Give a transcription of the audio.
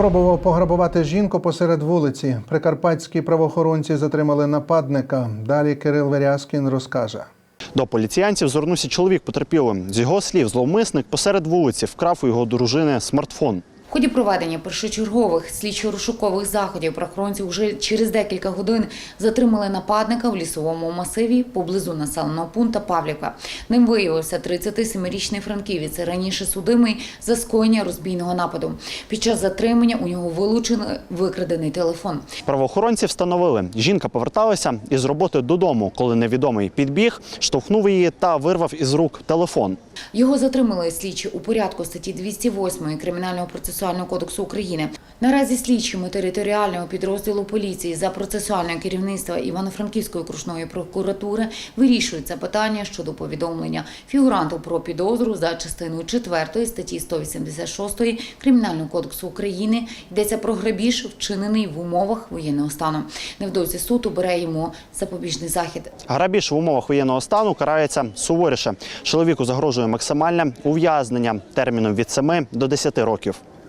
Спробував пограбувати жінку посеред вулиці. Прикарпатські правоохоронці затримали нападника. Далі Кирил Верязкін розкаже. До поліціянців звернувся чоловік потерпілим. З його слів, зловмисник посеред вулиці вкрав у його дружини смартфон. В ході проведення першочергових слідчо-розшукових заходів правоохоронці вже через декілька годин затримали нападника в лісовому масиві поблизу населеного пункту Павлівка. Ним виявився 37-річний франківець, раніше судимий за скоєння розбійного нападу. Під час затримання у нього вилучений викрадений телефон. Правоохоронці встановили, жінка поверталася із роботи додому, коли невідомий підбіг, штовхнув її та вирвав із рук телефон. Його затримали слідчі у порядку статті 208 Кримінального процесуального кодексу України. Наразі слідчими територіального підрозділу поліції за процесуального керівництва Івано-Франківської окружної прокуратури вирішується питання щодо повідомлення фігуранту про підозру за частиною 4 статті 186 Кримінального кодексу України. Йдеться про грабіж, вчинений в умовах воєнного стану. Невдовзі суд обере йому запобіжний захід. Грабіж в умовах воєнного стану карається суворіше. Чоловіку загрожує максимальне ув'язнення терміном від 7 до 10 років.